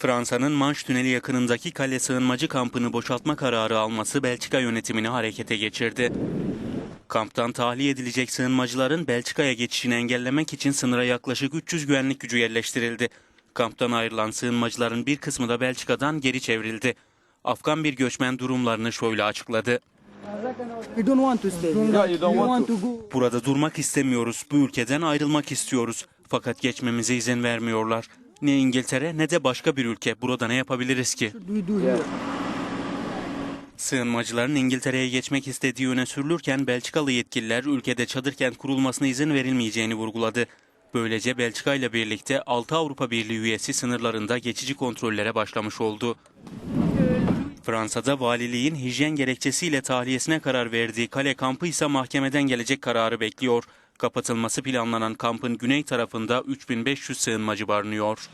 Fransa'nın Manş Tüneli yakınındaki kale sığınmacı kampını boşaltma kararı alması Belçika yönetimini harekete geçirdi. Kamptan tahliye edilecek sığınmacıların Belçika'ya geçişini engellemek için sınıra yaklaşık 300 güvenlik gücü yerleştirildi. Kamptan ayrılan sığınmacıların bir kısmı da Belçika'dan geri çevrildi. Afgan bir göçmen durumlarını şöyle açıkladı. Burada durmak istemiyoruz. Bu ülkeden ayrılmak istiyoruz. Fakat geçmemize izin vermiyorlar. Ne İngiltere ne de başka bir ülke. Burada ne yapabiliriz ki? Sığınmacıların İngiltere'ye geçmek istediği öne sürülürken Belçikalı yetkililer ülkede çadır kent kurulmasına izin verilmeyeceğini vurguladı. Böylece Belçika ile birlikte 6 Avrupa Birliği üyesi sınırlarında geçici kontrollere başlamış oldu. Fransa'da valiliğin hijyen gerekçesiyle tahliyesine karar verdiği kale kampı ise mahkemeden gelecek kararı bekliyor. Kapatılması planlanan kampın güney tarafında 3500 sığınmacı barınıyor.